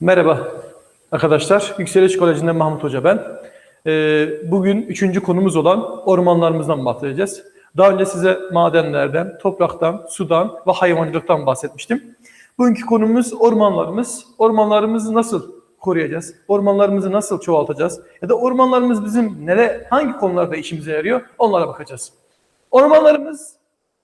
Merhaba arkadaşlar. Yükseliş Koleji'nden Mahmut Hoca ben. Ee, bugün üçüncü konumuz olan ormanlarımızdan bahsedeceğiz. Daha önce size madenlerden, topraktan, sudan ve hayvancılıktan bahsetmiştim. Bugünkü konumuz ormanlarımız. Ormanlarımızı nasıl koruyacağız? Ormanlarımızı nasıl çoğaltacağız? Ya da ormanlarımız bizim nere, hangi konularda işimize yarıyor? Onlara bakacağız. Ormanlarımız,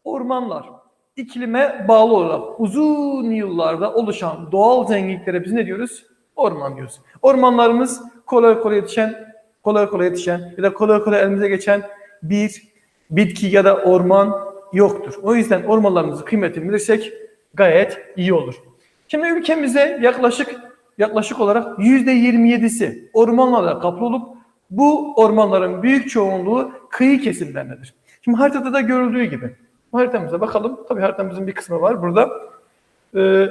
ormanlar iklime bağlı olarak uzun yıllarda oluşan doğal zenginliklere biz ne diyoruz? Orman diyoruz. Ormanlarımız kolay kolay yetişen, kolay kolay yetişen ya da kolay kolay elimize geçen bir bitki ya da orman yoktur. O yüzden ormanlarımızı kıymetini bilirsek gayet iyi olur. Şimdi ülkemizde yaklaşık yaklaşık olarak yüzde 27'si ormanlarla kaplı olup bu ormanların büyük çoğunluğu kıyı kesimlerindedir. Şimdi haritada da görüldüğü gibi haritamıza bakalım. Tabii haritamızın bir kısmı var burada. Ee,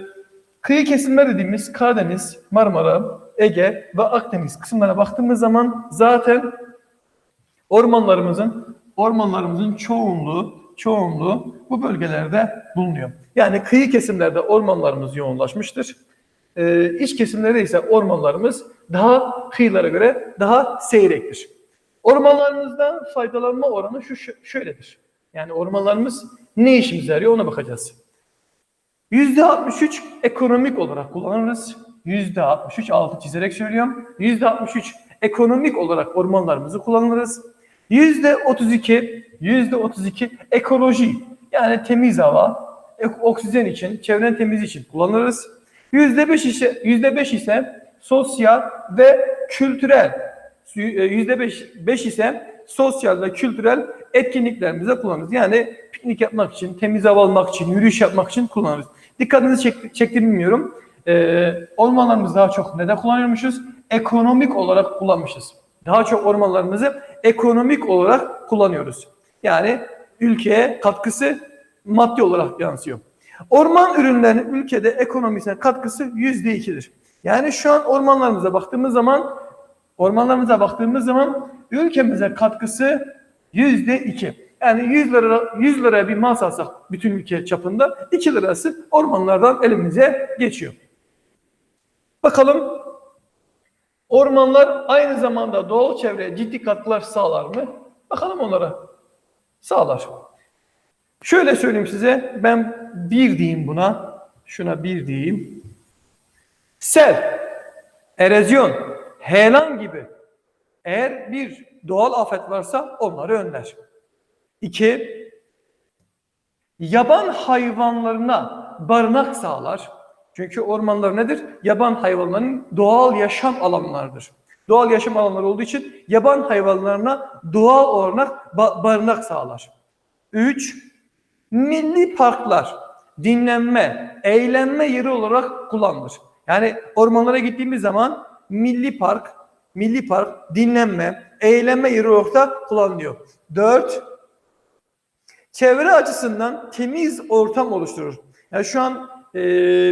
kıyı kesimler dediğimiz Karadeniz, Marmara, Ege ve Akdeniz kısımlarına baktığımız zaman zaten ormanlarımızın ormanlarımızın çoğunluğu çoğunluğu bu bölgelerde bulunuyor. Yani kıyı kesimlerde ormanlarımız yoğunlaşmıştır. Ee, iç kesimlerde ise ormanlarımız daha kıyılara göre daha seyrektir. Ormanlarımızdan faydalanma oranı şu şöyledir. Yani ormanlarımız ne işimize yarıyor ona bakacağız. %63 ekonomik olarak kullanırız. %63 altı çizerek söylüyorum. %63 ekonomik olarak ormanlarımızı kullanırız. %32 %32 ekoloji yani temiz hava, oksijen için, çevrenin temiz için kullanırız. %5 ise %5 ise sosyal ve kültürel %5 5 ise sosyal ve kültürel etkinliklerimize kullanırız. Yani piknik yapmak için, temiz hava almak için, yürüyüş yapmak için kullanırız. Dikkatinizi çek, çekti bilmiyorum. Ee, ormanlarımızı daha çok neden kullanıyormuşuz? Ekonomik olarak kullanmışız. Daha çok ormanlarımızı ekonomik olarak kullanıyoruz. Yani ülkeye katkısı maddi olarak yansıyor. Orman ürünlerinin ülkede ekonomisine katkısı yüzde ikidir. Yani şu an ormanlarımıza baktığımız zaman ormanlarımıza baktığımız zaman ülkemize katkısı yüzde iki. Yani 100 lira 100 liraya bir mal satsak bütün ülke çapında 2 lirası ormanlardan elimize geçiyor. Bakalım ormanlar aynı zamanda doğal çevreye ciddi katkılar sağlar mı? Bakalım onlara. Sağlar. Şöyle söyleyeyim size ben bir diyeyim buna. Şuna bir diyeyim. Sel, erozyon, heyelan gibi eğer bir doğal afet varsa onları önler. İki, yaban hayvanlarına barınak sağlar. Çünkü ormanlar nedir? Yaban hayvanlarının doğal yaşam alanlarıdır. Doğal yaşam alanları olduğu için yaban hayvanlarına doğal olarak barınak sağlar. Üç, milli parklar dinlenme, eğlenme yeri olarak kullanılır. Yani ormanlara gittiğimiz zaman milli park, milli park dinlenme, eğlenme yeri olarak kullanılıyor. Dört, çevre açısından temiz ortam oluşturur. Yani şu an e,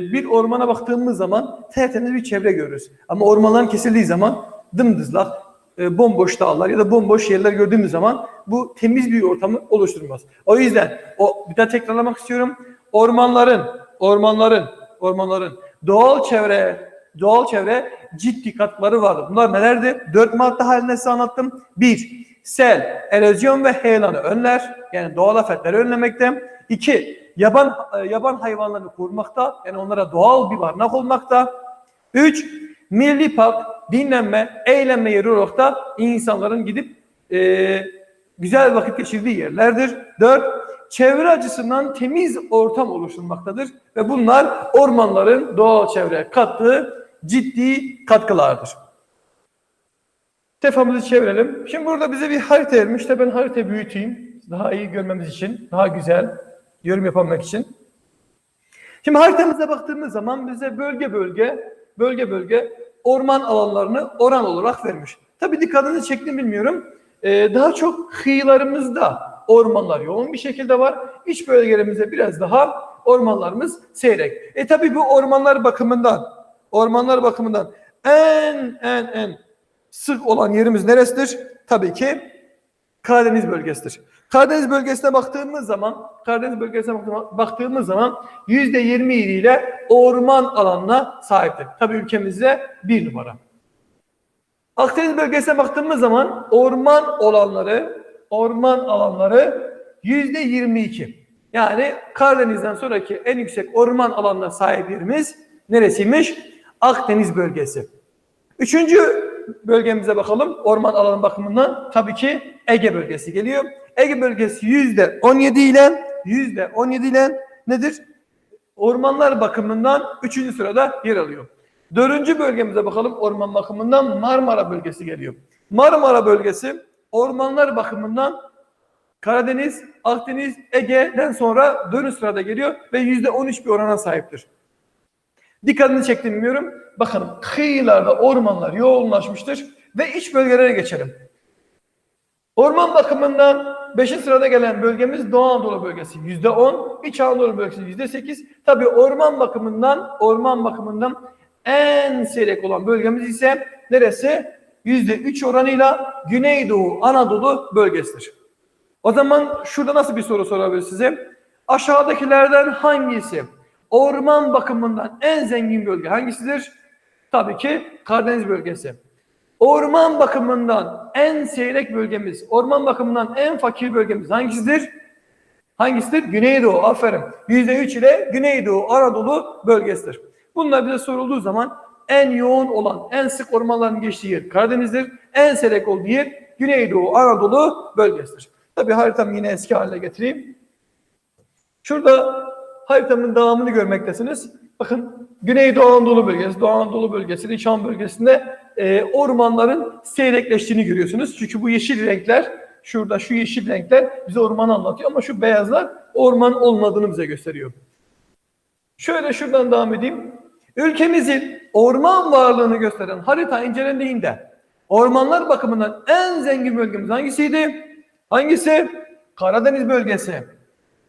bir ormana baktığımız zaman tertemiz bir çevre görürüz. Ama ormanların kesildiği zaman dımdızlak, e, bomboş dağlar ya da bomboş yerler gördüğümüz zaman bu temiz bir ortamı oluşturmaz. O yüzden o bir daha tekrarlamak istiyorum. Ormanların, ormanların, ormanların doğal çevre, doğal çevre ciddi katkıları vardır. Bunlar nelerdi? Dört madde halinde size anlattım. Bir, sel, erozyon ve heyelanı önler. Yani doğal afetleri önlemekte. İki, yaban yaban hayvanlarını korumakta. Yani onlara doğal bir barınak olmakta. Üç, milli park, dinlenme, eğlenme yeri olarak da insanların gidip e, güzel vakit geçirdiği yerlerdir. Dört, çevre açısından temiz ortam oluşturmaktadır. Ve bunlar ormanların doğal çevreye kattığı ciddi katkılardır. Tefamızı çevirelim. Şimdi burada bize bir harita vermiş de ben harita büyüteyim. Daha iyi görmemiz için, daha güzel yorum yapamak için. Şimdi haritamıza baktığımız zaman bize bölge bölge, bölge bölge orman alanlarını oran olarak vermiş. Tabi dikkatinizi çektim bilmiyorum. Ee, daha çok kıyılarımızda ormanlar yoğun bir şekilde var. İç bölgelerimizde biraz daha ormanlarımız seyrek. E tabi bu ormanlar bakımından, ormanlar bakımından en en en sık olan yerimiz neresidir? Tabii ki Karadeniz bölgesidir. Karadeniz bölgesine baktığımız zaman, Karadeniz bölgesine baktığımız- zaman yüzde 27 ile orman alanına sahiptir. Tabii ülkemizde bir numara. Akdeniz bölgesine baktığımız zaman orman olanları, orman alanları yüzde 22. Yani Karadeniz'den sonraki en yüksek orman alanına sahip yerimiz neresiymiş? Akdeniz bölgesi. Üçüncü bölgemize bakalım. Orman alanı bakımından tabii ki Ege bölgesi geliyor. Ege bölgesi yüzde 17 ile yüzde 17 ile nedir? Ormanlar bakımından üçüncü sırada yer alıyor. Dördüncü bölgemize bakalım. Orman bakımından Marmara bölgesi geliyor. Marmara bölgesi ormanlar bakımından Karadeniz, Akdeniz, Ege'den sonra dönüş sırada geliyor ve yüzde 13 bir orana sahiptir. Dikkatini çektim bilmiyorum. Bakın kıyılarda ormanlar yoğunlaşmıştır ve iç bölgelere geçelim. Orman bakımından 5. sırada gelen bölgemiz Doğu Anadolu bölgesi yüzde 10, İç Anadolu bölgesi yüzde 8. Tabi orman bakımından orman bakımından en seyrek olan bölgemiz ise neresi? Yüzde 3 oranıyla Güneydoğu Anadolu bölgesidir. O zaman şurada nasıl bir soru sorabilir size? Aşağıdakilerden hangisi orman bakımından en zengin bölge hangisidir? Tabii ki Karadeniz bölgesi. Orman bakımından en seyrek bölgemiz, orman bakımından en fakir bölgemiz hangisidir? Hangisidir? Güneydoğu. Aferin. %3 ile Güneydoğu Anadolu bölgesidir. Bunlar bize sorulduğu zaman en yoğun olan, en sık ormanların geçtiği yer Karadeniz'dir. En seyrek olduğu yer Güneydoğu Anadolu bölgesidir. Tabii haritamı yine eski haline getireyim. Şurada haritamın dağımını görmektesiniz. Bakın Güneydoğu Anadolu bölgesi, Doğu Anadolu bölgesi, İç Anadolu bölgesinde e, ormanların seyrekleştiğini görüyorsunuz. Çünkü bu yeşil renkler, şurada şu yeşil renkler bize ormanı anlatıyor ama şu beyazlar orman olmadığını bize gösteriyor. Şöyle şuradan devam edeyim. Ülkemizin orman varlığını gösteren harita incelendiğinde ormanlar bakımından en zengin bölgemiz hangisiydi? Hangisi? Karadeniz bölgesi.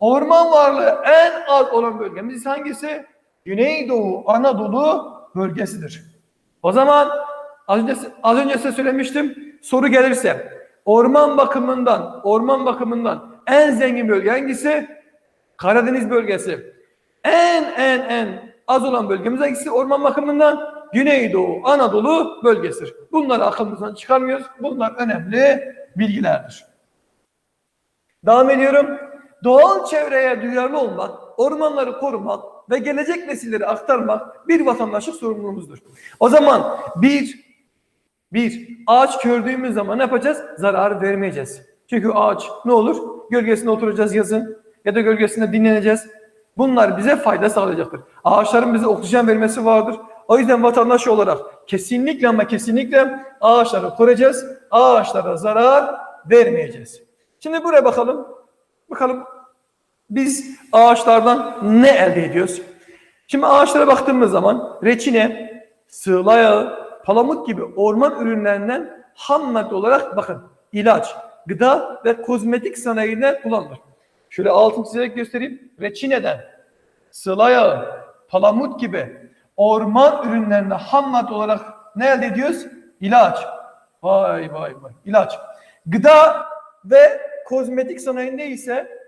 Orman varlığı en az olan bölgemiz hangisi? Güneydoğu Anadolu bölgesidir. O zaman az önce, az önce size söylemiştim. Soru gelirse orman bakımından orman bakımından en zengin bölge hangisi? Karadeniz bölgesi. En en en az olan bölgemiz hangisi? Orman bakımından Güneydoğu Anadolu bölgesidir. Bunları aklımızdan çıkarmıyoruz. Bunlar önemli bilgilerdir. Devam ediyorum. Doğal çevreye duyarlı olmak, ormanları korumak ve gelecek nesilleri aktarmak bir vatandaşlık sorumluluğumuzdur. O zaman bir, bir ağaç gördüğümüz zaman ne yapacağız? Zarar vermeyeceğiz. Çünkü ağaç ne olur? Gölgesinde oturacağız yazın ya da gölgesinde dinleneceğiz. Bunlar bize fayda sağlayacaktır. Ağaçların bize oksijen vermesi vardır. O yüzden vatandaş olarak kesinlikle ama kesinlikle ağaçları koruyacağız. Ağaçlara zarar vermeyeceğiz. Şimdi buraya bakalım. Bakalım biz ağaçlardan ne elde ediyoruz? Şimdi ağaçlara baktığımız zaman reçine, sığla yağı, palamut gibi orman ürünlerinden ham madde olarak bakın ilaç, gıda ve kozmetik sanayinde kullanılır. Şöyle altını çizerek göstereyim. Reçineden, sıla yağı, palamut gibi orman ürünlerinde ham madde olarak ne elde ediyoruz? İlaç. Vay vay vay. İlaç. Gıda ve kozmetik sanayinde ise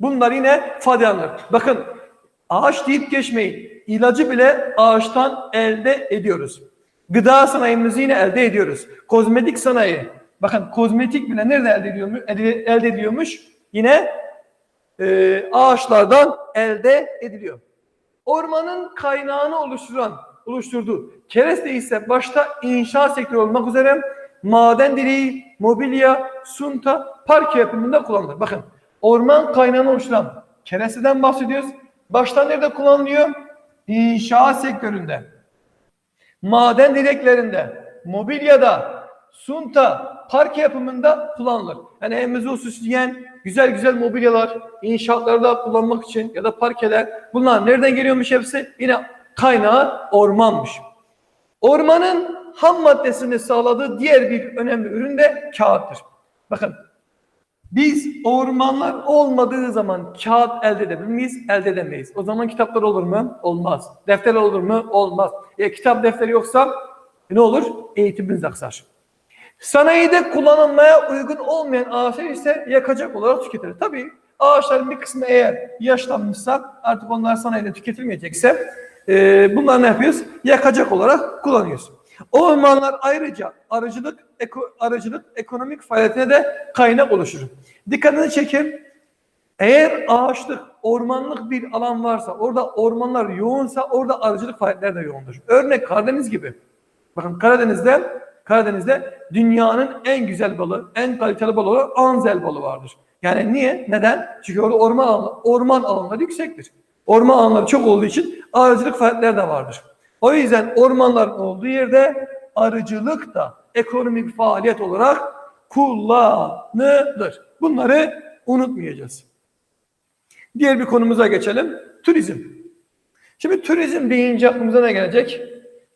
bunlar yine faydalanır. Bakın ağaç deyip geçmeyin. İlacı bile ağaçtan elde ediyoruz. Gıda sanayimizi yine elde ediyoruz. Kozmetik sanayi. Bakın kozmetik bile nerede elde ediyormuş? Elde ediyormuş? Yine e, ağaçlardan elde ediliyor. Ormanın kaynağını oluşturan, oluşturduğu kereste ise başta inşaat sektörü olmak üzere maden direği, mobilya, sunta, parke yapımında kullanılır. Bakın orman kaynağını oluşturan keresteden bahsediyoruz. Başta nerede kullanılıyor? İnşaat sektöründe, maden direklerinde, mobilyada, sunta, parke yapımında kullanılır. Yani evimizi süsleyen güzel güzel mobilyalar, inşaatlarda kullanmak için ya da parkeler bunlar nereden geliyormuş hepsi? Yine kaynağı ormanmış. Ormanın ham maddesini sağladığı diğer bir önemli ürün de kağıttır. Bakın biz ormanlar olmadığı zaman kağıt elde edebilir miyiz? Elde edemeyiz. O zaman kitaplar olur mu? Olmaz. Defter olur mu? Olmaz. E, kitap defteri yoksa ne olur? Eğitimimiz aksar. Sanayide kullanılmaya uygun olmayan ağaçlar ise yakacak olarak tüketilir. Tabii ağaçların bir kısmı eğer yaşlanmışsa artık onlar sanayide tüketilmeyecekse e, bunlar ne yapıyoruz? Yakacak olarak kullanıyoruz. Ormanlar ayrıca arıcılık, eko, arıcılık ekonomik faaliyetine de kaynak oluşur. Dikkatini çekin. Eğer ağaçlık, ormanlık bir alan varsa, orada ormanlar yoğunsa orada arıcılık faaliyetleri de yoğundur. Örnek Karadeniz gibi. Bakın Karadeniz'de Karadeniz'de dünyanın en güzel balığı, en kaliteli balığı olan anzel balığı vardır. Yani niye? Neden? Çünkü orada orman alanları, orman alanları yüksektir. Orman alanları çok olduğu için arıcılık faaliyetleri de vardır. O yüzden ormanların olduğu yerde arıcılık da ekonomik faaliyet olarak kullanılır. Bunları unutmayacağız. Diğer bir konumuza geçelim. Turizm. Şimdi turizm deyince aklımıza ne gelecek?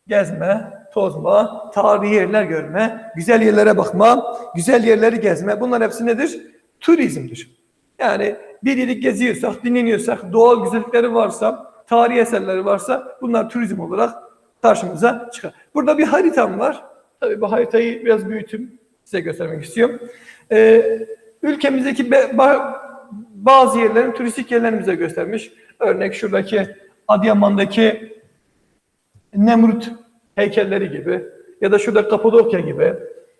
Gezme, tozma, tarihi yerler görme, güzel yerlere bakma, güzel yerleri gezme. Bunlar hepsi nedir? Turizmdir. Yani bir yeri geziyorsak, dinleniyorsak, doğal güzellikleri varsa, tarihi eserleri varsa bunlar turizm olarak karşımıza çıkar. Burada bir haritam var. Tabii bu haritayı biraz büyütüm size göstermek istiyorum. Ee, ülkemizdeki be, ba- bazı yerlerin turistik yerlerini göstermiş. Örnek şuradaki Adıyaman'daki Nemrut heykelleri gibi ya da şurada Kapadokya gibi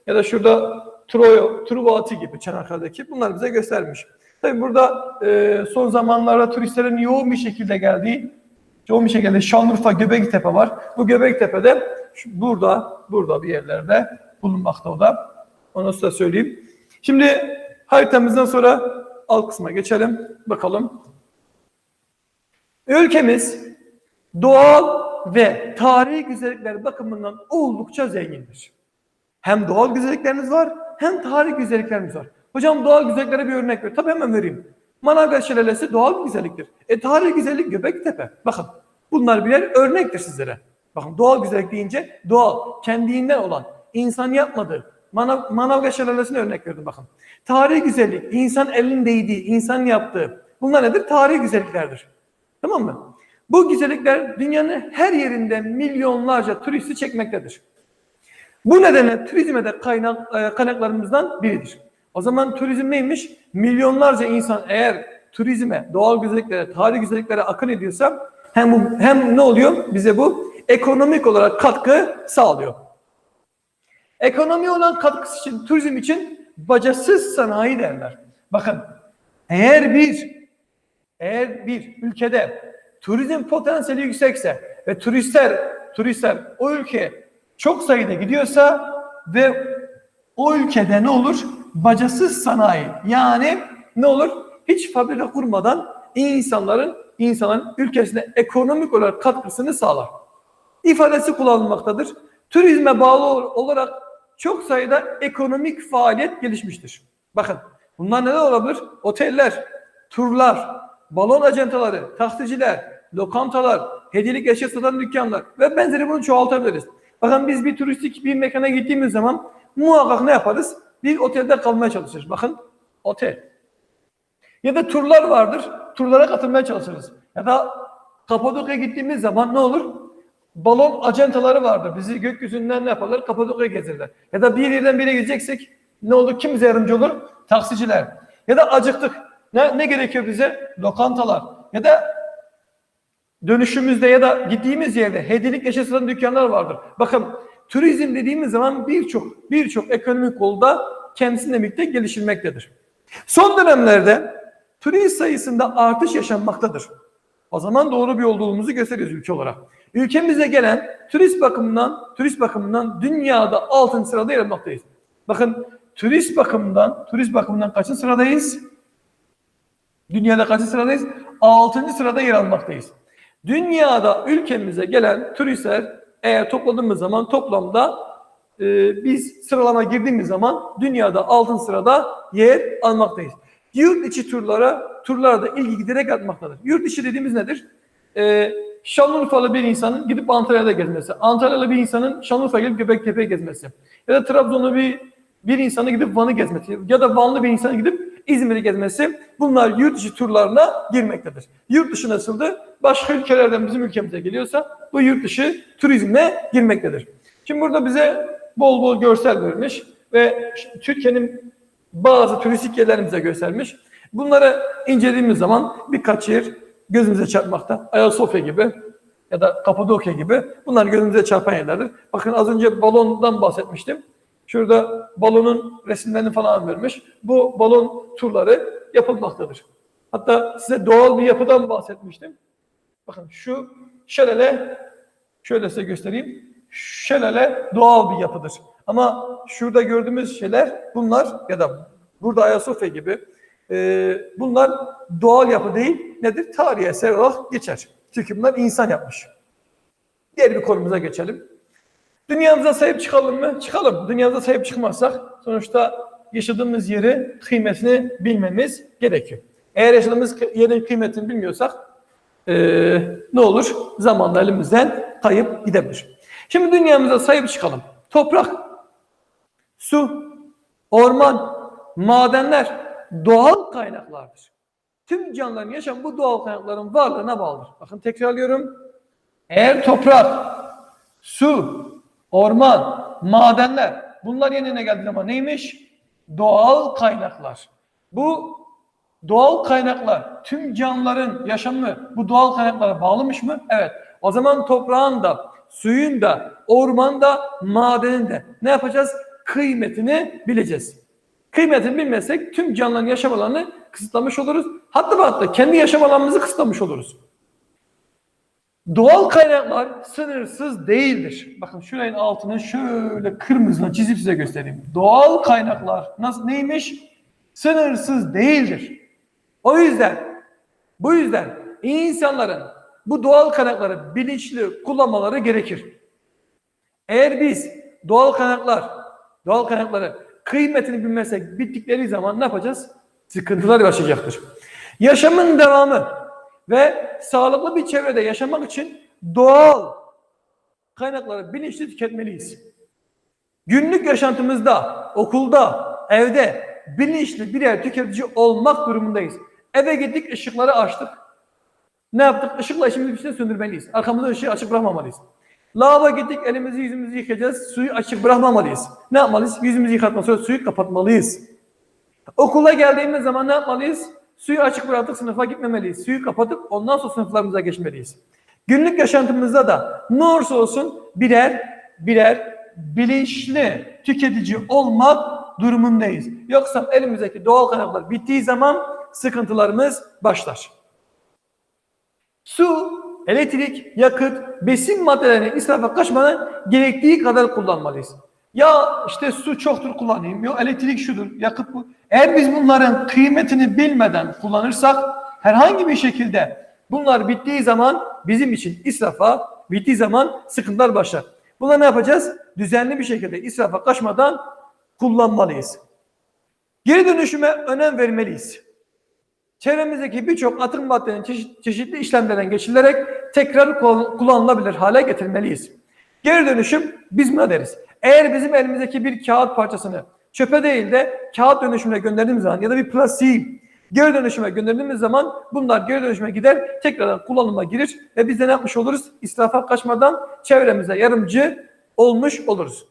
ya da şurada Troya, Truvati gibi Çanakkale'deki bunlar bize göstermiş. Tabii burada e, son zamanlarda turistlerin yoğun bir şekilde geldiği yoğun bir şekilde Şanlıurfa Göbektepe var. Bu Göbektepe'de şu- burada burada bir yerlerde bulunmakta o da. Onu size söyleyeyim. Şimdi haritamızdan sonra alt kısma geçelim. Bakalım. Ülkemiz doğal ve tarihi güzellikler bakımından oldukça zengindir. Hem doğal güzelliklerimiz var hem tarihi güzelliklerimiz var. Hocam doğal güzelliklere bir örnek ver. Tabii hemen vereyim. Manavgat Şelalesi doğal bir güzelliktir. E tarihi güzellik Göbektepe. Bakın bunlar birer örnektir sizlere. Bakın doğal güzellik deyince doğal, kendinden olan, insan yapmadığı. Manav, Manavgat Şelalesi'ne örnek verdim bakın. Tarihi güzellik, insan elin değdiği, insan yaptığı. Bunlar nedir? Tarihi güzelliklerdir. Tamam mı? Bu güzellikler dünyanın her yerinden milyonlarca turisti çekmektedir. Bu nedenle turizme de kaynak, e, kaynaklarımızdan biridir. O zaman turizm neymiş? Milyonlarca insan eğer turizme, doğal güzelliklere, tarihi güzelliklere akın ediyorsa hem bu, hem ne oluyor? Bize bu ekonomik olarak katkı sağlıyor. Ekonomi olan katkısı için, turizm için bacasız sanayi derler. Bakın eğer bir eğer bir ülkede turizm potansiyeli yüksekse ve turistler turistler o ülkeye çok sayıda gidiyorsa ve o ülkede ne olur? Bacasız sanayi. Yani ne olur? Hiç fabrika kurmadan insanların insanların ülkesine ekonomik olarak katkısını sağlar. İfadesi kullanılmaktadır. Turizme bağlı ol- olarak çok sayıda ekonomik faaliyet gelişmiştir. Bakın bunlar neler olabilir? Oteller, turlar, balon acentaları, taksiciler, lokantalar, hediyelik eşya satan dükkanlar ve benzeri bunu çoğaltabiliriz. Bakın biz bir turistik bir mekana gittiğimiz zaman muhakkak ne yaparız? Bir otelde kalmaya çalışırız. Bakın otel. Ya da turlar vardır. Turlara katılmaya çalışırız. Ya da Kapadokya'ya gittiğimiz zaman ne olur? Balon acentaları vardır. Bizi gökyüzünden ne yaparlar? Kapadokya'ya gezirler. Ya da bir yerden bir yere gideceksek ne olur? Kim bize yardımcı olur? Taksiciler. Ya da acıktık. Ne, ne gerekiyor bize? Lokantalar. Ya da dönüşümüzde ya da gittiğimiz yerde hediyelik satan dükkanlar vardır. Bakın turizm dediğimiz zaman birçok birçok ekonomik kolda kendisiyle birlikte gelişilmektedir. Son dönemlerde turist sayısında artış yaşanmaktadır. O zaman doğru bir yolculuğumuzu gösteriyoruz ülke olarak. Ülkemize gelen turist bakımından turist bakımından dünyada 6. sırada yer almaktayız. Bakın turist bakımından turist bakımından kaçıncı sıradayız? Dünyada kaçıncı sıradayız? 6. sırada yer almaktayız. Dünyada ülkemize gelen turistler eğer topladığımız zaman toplamda e, biz sıralama girdiğimiz zaman dünyada altın sırada yer almaktayız. Yurt içi turlara, turlara da ilgi giderek artmaktadır. Yurt içi dediğimiz nedir? E, Şanlıurfalı bir insanın gidip Antalya'da gezmesi, Antalyalı bir insanın Şanlıurfa'ya gelip Göbektepe'ye gezmesi ya da Trabzonlu bir bir insanı gidip Van'ı gezmesi ya da Vanlı bir insanı gidip İzmir'i gezmesi bunlar yurt dışı turlarına girmektedir. Yurt dışı nasıldı? Başka ülkelerden bizim ülkemize geliyorsa bu yurt dışı turizme girmektedir. Şimdi burada bize bol bol görsel verilmiş. ve Türkiye'nin bazı turistik yerlerimize göstermiş. Bunları incelediğimiz zaman birkaç yer gözümüze çarpmakta. Ayasofya gibi ya da Kapadokya gibi bunlar gözümüze çarpan yerlerdir. Bakın az önce balondan bahsetmiştim. Şurada balonun resimlerini falan vermiş. Bu balon turları yapılmaktadır. Hatta size doğal bir yapıdan bahsetmiştim. Bakın şu şelale şöyle size göstereyim. Şelale doğal bir yapıdır. Ama şurada gördüğümüz şeyler bunlar ya da burada Ayasofya gibi e, bunlar doğal yapı değil nedir? Tarihi eser olarak geçer. Çünkü bunlar insan yapmış. Diğer bir konumuza geçelim. Dünyamıza sahip çıkalım mı? Çıkalım. Dünyamıza sahip çıkmazsak sonuçta yaşadığımız yeri kıymetini bilmemiz gerekiyor. Eğer yaşadığımız yerin kıymetini bilmiyorsak eee, ne olur? Zamanla elimizden kayıp gidebilir. Şimdi dünyamıza sahip çıkalım. Toprak, su, orman, madenler doğal kaynaklardır. Tüm canlıların yaşamı bu doğal kaynakların varlığına bağlıdır. Bakın tekrarlıyorum. Eğer toprak, su, orman, madenler bunlar yenine geldiği zaman neymiş? Doğal kaynaklar. Bu doğal kaynaklar tüm canlıların yaşamı bu doğal kaynaklara bağlımış mı? Evet. O zaman toprağın da, suyun da, orman da, madenin de ne yapacağız? Kıymetini bileceğiz. Kıymetini bilmezsek tüm canlıların yaşam alanını kısıtlamış oluruz. Hatta hatta kendi yaşam alanımızı kısıtlamış oluruz. Doğal kaynaklar sınırsız değildir. Bakın şurayın altını şöyle kırmızıyla çizip size göstereyim. Doğal kaynaklar nasıl neymiş? Sınırsız değildir. O yüzden bu yüzden insanların bu doğal kaynakları bilinçli kullanmaları gerekir. Eğer biz doğal kaynaklar, doğal kaynakları kıymetini bilmezsek bittikleri zaman ne yapacağız? Sıkıntılar yaşayacaktır. Yaşamın devamı ve sağlıklı bir çevrede yaşamak için doğal kaynakları bilinçli tüketmeliyiz. Günlük yaşantımızda, okulda, evde bilinçli birer tüketici olmak durumundayız. Eve gittik ışıkları açtık. Ne yaptık? Işıkla işimizi bir şey söndürmeliyiz. Arkamızda ışığı açık bırakmamalıyız. Lavabo gittik elimizi yüzümüzü yıkayacağız. Suyu açık bırakmamalıyız. Ne yapmalıyız? Yüzümüzü yıkatma sonra suyu kapatmalıyız. Okula geldiğimiz zaman ne yapmalıyız? Suyu açık bıraktık sınıfa gitmemeliyiz. Suyu kapatıp ondan sonra sınıflarımıza geçmeliyiz. Günlük yaşantımızda da ne olursa olsun birer birer bilinçli tüketici olmak durumundayız. Yoksa elimizdeki doğal kaynaklar bittiği zaman sıkıntılarımız başlar. Su, elektrik, yakıt, besin maddelerini israfa kaçmadan gerektiği kadar kullanmalıyız. Ya işte su çoktur kullanayım, yok elektrik şudur, yakıt bu. Eğer biz bunların kıymetini bilmeden kullanırsak herhangi bir şekilde bunlar bittiği zaman bizim için israfa, bittiği zaman sıkıntılar başlar. Buna ne yapacağız? Düzenli bir şekilde israfa kaçmadan kullanmalıyız. Geri dönüşüme önem vermeliyiz. Çevremizdeki birçok atık maddenin çeşit, çeşitli işlemlerden geçirilerek tekrar kullan- kullanılabilir hale getirmeliyiz. Geri dönüşüm biz ne deriz? Eğer bizim elimizdeki bir kağıt parçasını çöpe değil de kağıt dönüşümüne gönderdiğimiz zaman ya da bir plastiği geri dönüşüme gönderdiğimiz zaman bunlar geri dönüşüme gider, tekrardan kullanıma girir ve biz de ne yapmış oluruz? İsrafa kaçmadan çevremize yardımcı olmuş oluruz.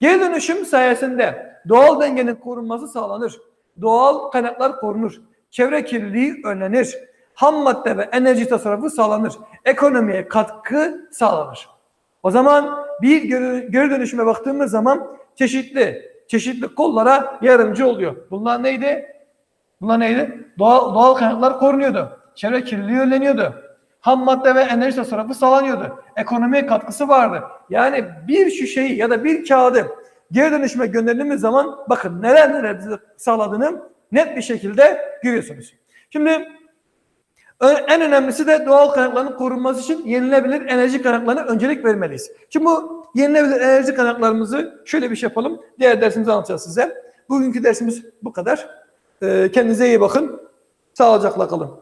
Geri dönüşüm sayesinde doğal dengenin korunması sağlanır. Doğal kaynaklar korunur. Çevre kirliliği önlenir. Ham madde ve enerji tasarrufu sağlanır. Ekonomiye katkı sağlanır. O zaman bir geri, dönüşüme baktığımız zaman çeşitli çeşitli kollara yardımcı oluyor. Bunlar neydi? Bunlar neydi? Doğal, doğal kaynaklar korunuyordu. Çevre kirliliği önleniyordu. Ham madde ve enerji tasarrufu sağlanıyordu. Ekonomiye katkısı vardı. Yani bir şu şeyi ya da bir kağıdı geri dönüşüme gönderdiğimiz zaman bakın neler neler bize sağladığını net bir şekilde görüyorsunuz. Şimdi En önemlisi de doğal kaynakların korunması için yenilebilir enerji kaynaklarına öncelik vermeliyiz. Şimdi bu yenilebilir enerji kaynaklarımızı şöyle bir şey yapalım. Diğer dersimizi anlatacağız size. Bugünkü dersimiz bu kadar. Ee, Kendinize iyi bakın. Sağlıcakla kalın.